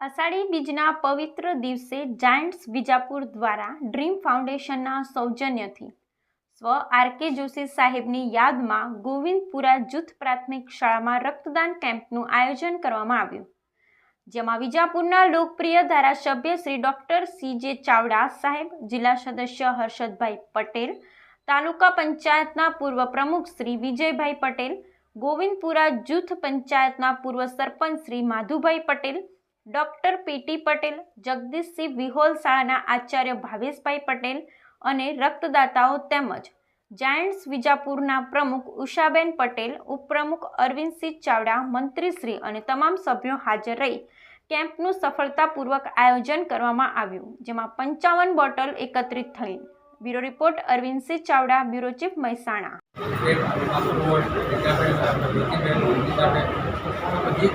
અષાઢી બીજના પવિત્ર દિવસે જાયન્ટ્સ વિજાપુર દ્વારા ડ્રીમ ફાઉન્ડેશનના સૌજન્યથી સ્વ આર કે જોશી સાહેબની યાદમાં ગોવિંદપુરા જૂથ પ્રાથમિક શાળામાં રક્તદાન કેમ્પનું આયોજન કરવામાં આવ્યું. જેમાં વિજાપુરના લોકપ્રિય ધારાસભ્ય શ્રી ડોક્ટર સી જે ચાવડા સાહેબ, જિલ્લા સદસ્ય હર્ષદભાઈ પટેલ, તાલુકા પંચાયતના પૂર્વ પ્રમુખ શ્રી વિજયભાઈ પટેલ, ગોવિંદપુરા જૂથ પંચાયતના પૂર્વ સરપંચ શ્રી માધુભાઈ પટેલ ડોક્ટર પીટી પટેલ જગદીશસિંહ વિહોલ શાળાના આચાર્ય ભાવેશભાઈ પટેલ અને રક્તદાતાઓ તેમજ જાયન્ટ્સ વિજાપુરના પ્રમુખ ઉષાબેન પટેલ, ઉપપ્રમુખ અરવિંદસિંહ ચાવડા મંત્રીશ્રી અને તમામ સભ્યો હાજર રહી કેમ્પનું સફળતાપૂર્વક આયોજન કરવામાં આવ્યું, જેમાં પંચાવન બોટલ એકત્રિત થઈ. Bureau report Arvindsinh Chavda, bureau chief Mahesana. એક